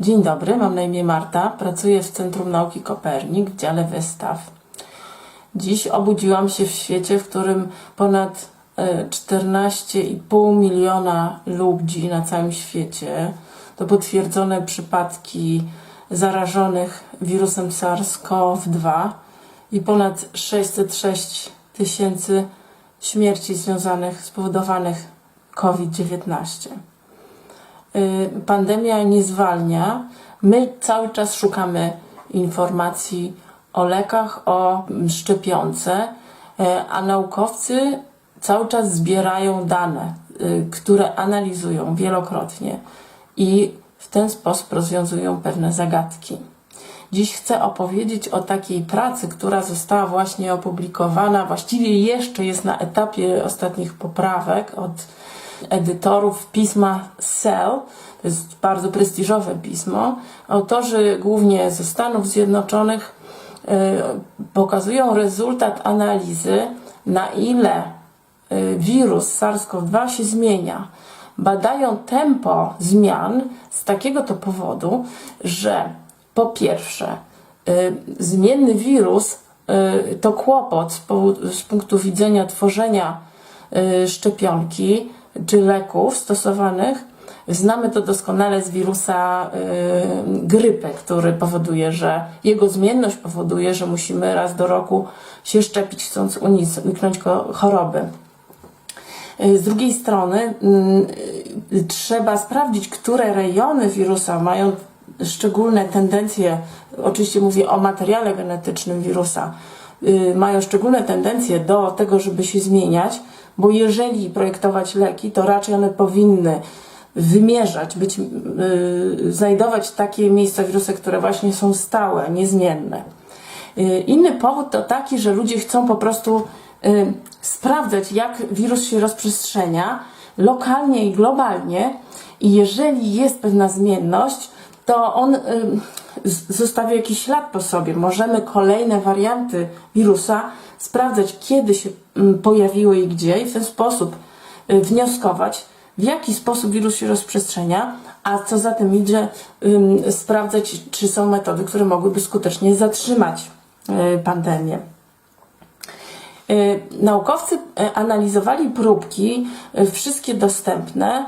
Dzień dobry, mam na imię Marta, pracuję w Centrum Nauki Kopernik w dziale wystaw. Dziś obudziłam się w świecie, w którym ponad e, 14,5 miliona ludzi na całym świecie to potwierdzone przypadki zarażonych wirusem SARS-CoV-2 i ponad 606 tysięcy śmierci związanych, spowodowanych COVID-19 y, pandemia nie zwalnia. My cały czas szukamy informacji o lekach, o szczepionce, e, a naukowcy cały czas zbierają dane, y, które analizują wielokrotnie i w ten sposób rozwiązują pewne zagadki. Dziś chcę opowiedzieć o takiej pracy, która została właśnie opublikowana, właściwie jeszcze jest na etapie ostatnich poprawek od edytorów pisma Cell. To jest bardzo prestiżowe pismo. Autorzy głównie ze Stanów Zjednoczonych e, pokazują rezultat analizy, na ile e, wirus SARS-CoV-2 się zmienia. Badają tempo zmian z takiego to powodu, że po pierwsze, y, zmienny wirus y, to kłopot z, punktu widzenia tworzenia y, szczepionki czy leków stosowanych. Znamy to doskonale z wirusa y, grypy, który powoduje, że jego zmienność powoduje, że musimy raz do roku się szczepić, chcąc uniknąć choroby. Z drugiej strony y, trzeba sprawdzić, które rejony wirusa mają szczególne tendencje, oczywiście mówię o materiale genetycznym wirusa, y, mają szczególne tendencje do tego, żeby się zmieniać, bo jeżeli projektować leki, to raczej one powinny wymierzać, być, y, znajdować takie miejsca wirusa, które właśnie są stałe, niezmienne. Y, Inny powód to taki, że ludzie chcą po prostu y, sprawdzać, jak wirus się rozprzestrzenia lokalnie i globalnie, i jeżeli jest pewna zmienność, to on y, z- zostawia jakiś ślad po sobie. Możemy kolejne warianty wirusa sprawdzać, kiedy się mm, pojawiły i gdzie, i w ten sposób y, wnioskować, w jaki sposób wirus się rozprzestrzenia, a co za tym idzie, sprawdzać, czy są metody, które mogłyby skutecznie zatrzymać y, pandemię. Y, Naukowcy y, analizowali próbki, y, wszystkie dostępne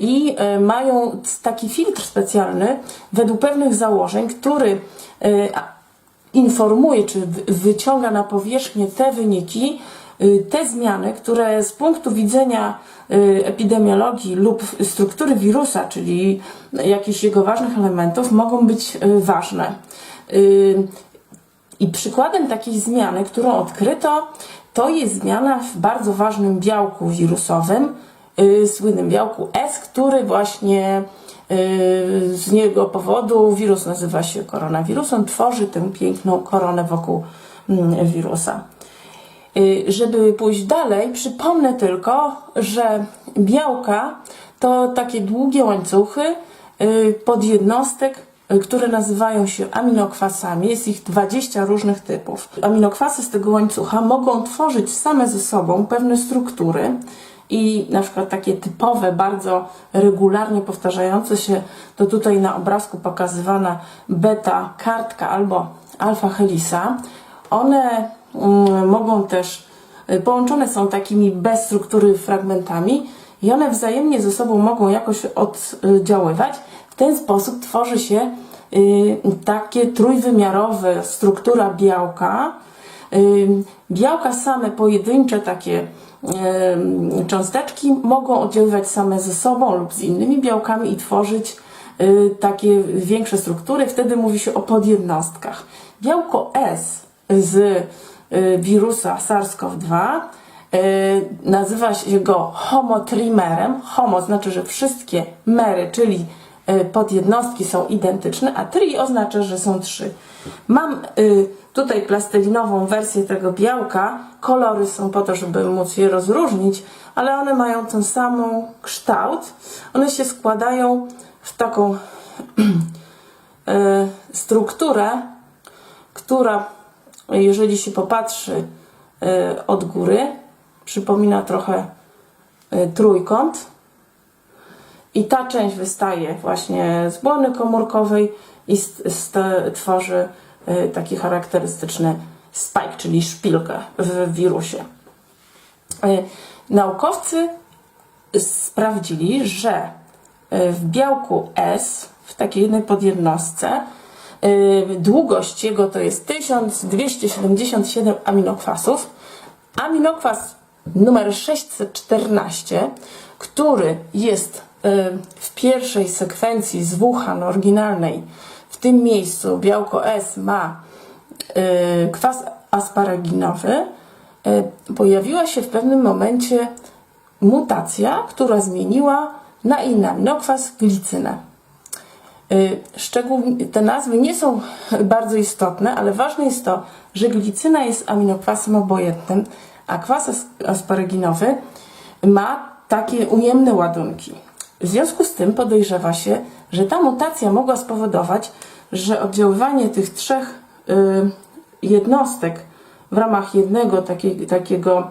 i mają taki filtr specjalny według pewnych założeń, który informuje czy wy- wyciąga na powierzchnię te wyniki, te zmiany, które z punktu widzenia epidemiologii lub struktury wirusa, czyli jakichś jego ważnych elementów, mogą być ważne. I przykładem takiej zmiany, którą odkryto, to jest zmiana w bardzo ważnym białku wirusowym, yy, słynnym białku S, który właśnie yy, z niego powodu wirus nazywa się koronawirusem, tworzy tę piękną koronę wokół mm, wirusa. Y, Żeby pójść dalej, przypomnę tylko, że białka to takie długie łańcuchy y, podjednostek, które nazywają się aminokwasami. Jest ich 20 różnych typów. Aminokwasy z tego łańcucha mogą tworzyć same ze sobą pewne struktury i na przykład takie typowe, bardzo regularnie powtarzające się, to tutaj na obrazku pokazywana beta kartka albo alfa helisa. One mm, mogą też y, połączone są takimi bez struktury fragmentami i one wzajemnie ze sobą mogą jakoś oddziaływać. W ten sposób tworzy się y, takie trójwymiarowe struktura białka. Y, Białka same pojedyncze takie y, cząsteczki mogą oddziaływać same ze sobą lub z innymi białkami i tworzyć takie większe struktury. Wtedy mówi się o podjednostkach. Białko S z wirusa SARS-CoV-2 y, nazywa się go homotrimerem. Homo znaczy, że wszystkie mery, czyli podjednostki są identyczne, a tri oznacza, że są trzy. Mam y, tutaj plastelinową wersję tego białka. Kolory są po to, żeby móc je rozróżnić, ale one mają ten samą kształt. One się składają w taką y, strukturę, która, jeżeli się popatrzy y, od góry, przypomina trochę trójkąt. I ta część wystaje właśnie z błony komórkowej i tworzy y, taki charakterystyczny spike, czyli szpilkę w wirusie. Y, Naukowcy sprawdzili, że y, w białku S, w takiej jednej podjednostce, długość jego to jest 1277 aminokwasów. Aminokwas numer 614, który jest w pierwszej sekwencji z Wuhan oryginalnej, w tym miejscu białko S ma y, kwas asparaginowy, y, pojawiła się w pewnym momencie mutacja, która zmieniła na inny aminokwas glicynę. Y, Szczegół, te nazwy nie są bardzo istotne, ale ważne jest to, że glicyna jest aminokwasem obojętnym, a kwas as- asparaginowy ma takie ujemne ładunki. W związku z tym podejrzewa się, że ta mutacja mogła spowodować, że oddziaływanie tych trzech y, jednostek w ramach jednego takiego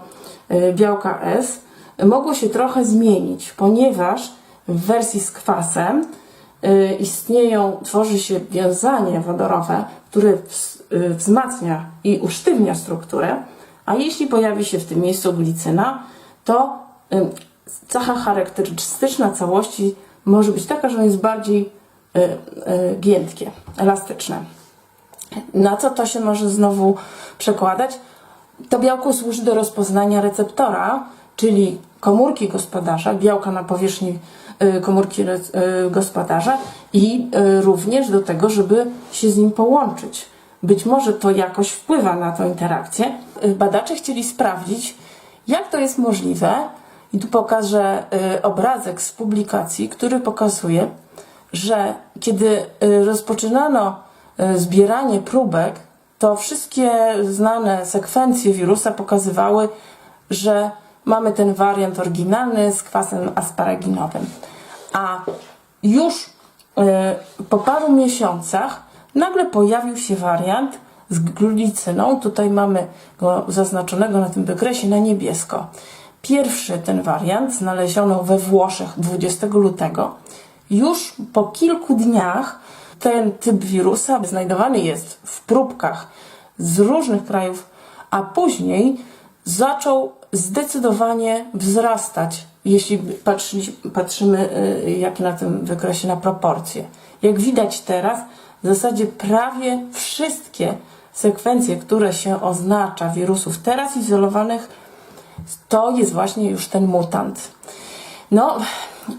y, białka S mogło się trochę zmienić, ponieważ w wersji z kwasem y, istnieją, tworzy się wiązanie wodorowe, które wzmacnia i usztywnia strukturę, a jeśli pojawi się w tym miejscu glicyna, to cecha charakterystyczna całości może być taka, że on jest bardziej y, y, giętkie, elastyczne. Na co to się może znowu przekładać? To białko służy do rozpoznania receptora, czyli komórki gospodarza, białka na powierzchni y, komórki gospodarza i również do tego, żeby się z nim połączyć. Być może to jakoś wpływa na tą interakcję. Badacze chcieli sprawdzić, jak to jest możliwe. I tu pokażę y, obrazek z publikacji, który pokazuje, że kiedy y, rozpoczynano y, zbieranie próbek, to wszystkie znane sekwencje wirusa pokazywały, że mamy ten wariant oryginalny z kwasem asparaginowym. A już po paru miesiącach nagle pojawił się wariant z glicyną. Tutaj mamy go zaznaczonego na tym wykresie na niebiesko. Pierwszy ten wariant znaleziono we Włoszech 20 lutego. Już po kilku dniach ten typ wirusa znajdowany jest w próbkach z różnych krajów, a później zaczął zdecydowanie wzrastać, jeśli patrzy, patrzymy y, jak na tym wykresie na proporcje. Jak widać teraz, w zasadzie prawie wszystkie sekwencje, które się oznacza wirusów teraz izolowanych, to jest właśnie już ten mutant. No,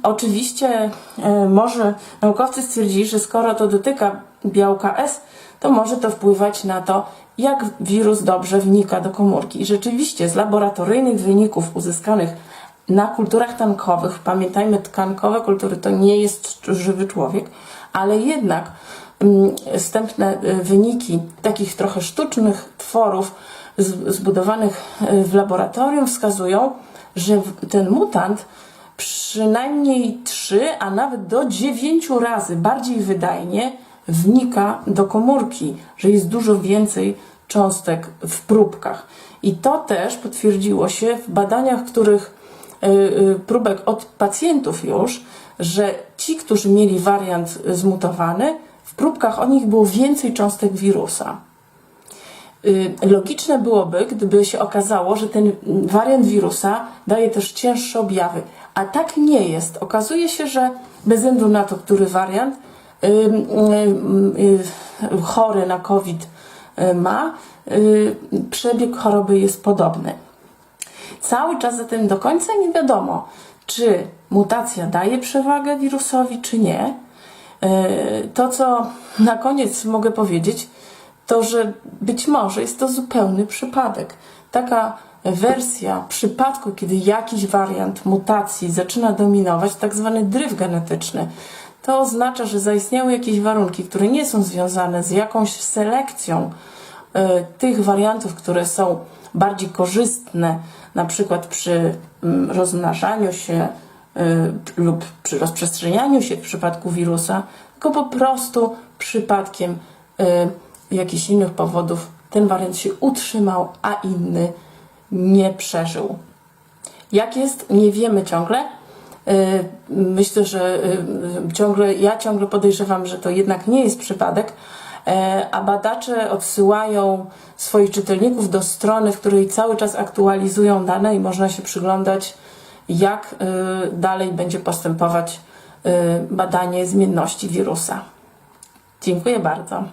oczywiście e, może naukowcy stwierdzili, że skoro to dotyka białka S, to może to wpływać na to, jak wirus dobrze wnika do komórki. I rzeczywiście z laboratoryjnych wyników uzyskanych na kulturach tkankowych, pamiętajmy, tkankowe kultury to nie jest żywy człowiek, ale jednak mm, wstępne y, wyniki takich trochę sztucznych tworów zbudowanych y, w laboratorium wskazują, że ten mutant przynajmniej 3, a nawet do 9 razy bardziej wydajnie wnika do komórki, że jest dużo więcej cząstek w próbkach. I to też potwierdziło się w badaniach, których y, y, próbek od pacjentów już, że ci, którzy mieli wariant zmutowany, w próbkach o nich było więcej cząstek wirusa. Y, Logiczne byłoby, gdyby się okazało, że ten wariant wirusa daje też cięższe objawy, a tak nie jest. Okazuje się, że bez względu na to, który wariant y, y, chory na COVID ma, przebieg choroby jest podobny. Cały czas zatem do końca nie wiadomo, czy mutacja daje przewagę wirusowi, czy nie. To, co na koniec mogę powiedzieć, to że być może jest to zupełny przypadek. Taka wersja przypadku, kiedy jakiś wariant mutacji zaczyna dominować, tak zwany dryf genetyczny, to oznacza, że zaistniały jakieś warunki, które nie są związane z jakąś selekcją e, tych wariantów, które są bardziej korzystne, na przykład przy mm, rozmnażaniu się y, lub przy rozprzestrzenianiu się w przypadku wirusa, tylko po prostu przypadkiem y, jakichś innych powodów ten wariant się utrzymał, a inny nie przeżył. Jak jest, nie wiemy ciągle. Y, Myślę, że y, y, ciągle, ja ciągle podejrzewam, że to jednak nie jest przypadek, e, a badacze odsyłają swoich czytelników do strony, w której cały czas aktualizują dane i można się przyglądać, jak y, dalej będzie postępować y, badanie zmienności wirusa. Dziękuję bardzo.